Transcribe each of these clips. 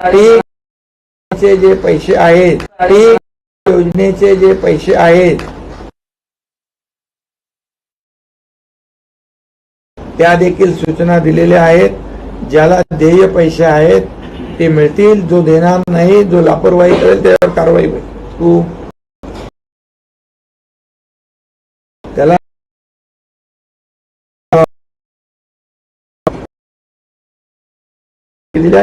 योजनेचे जे पैसे आहेत योजनेचे जे पैसे आहेत त्या देखील सूचना दिलेल्या आहेत. ज्याला देय पैसे आहेत ते मिळतील. जो देणार नाही जो लापरवाही करेल त्यावर कारवाई होईल. तू त्याला दिल्या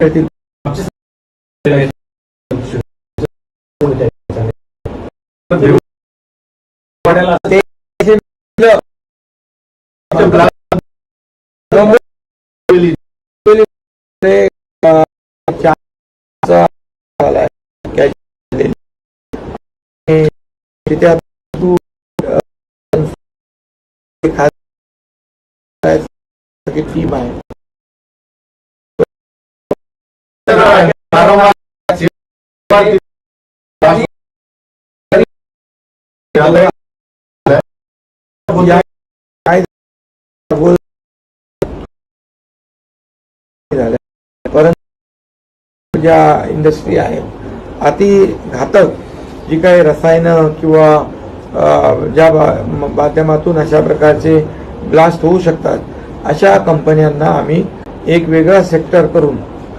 आणि तिथे आता तू खास टीम आहे परंतु ज्या इंडस्ट्री आहेत अति घातक जी काही रसायनं किंवा ज्या माध्यमातून अशा प्रकारचे ब्लास्ट होऊ शकतात अशा कंपन्यांना आम्ही एक वेगळा सेक्टर करून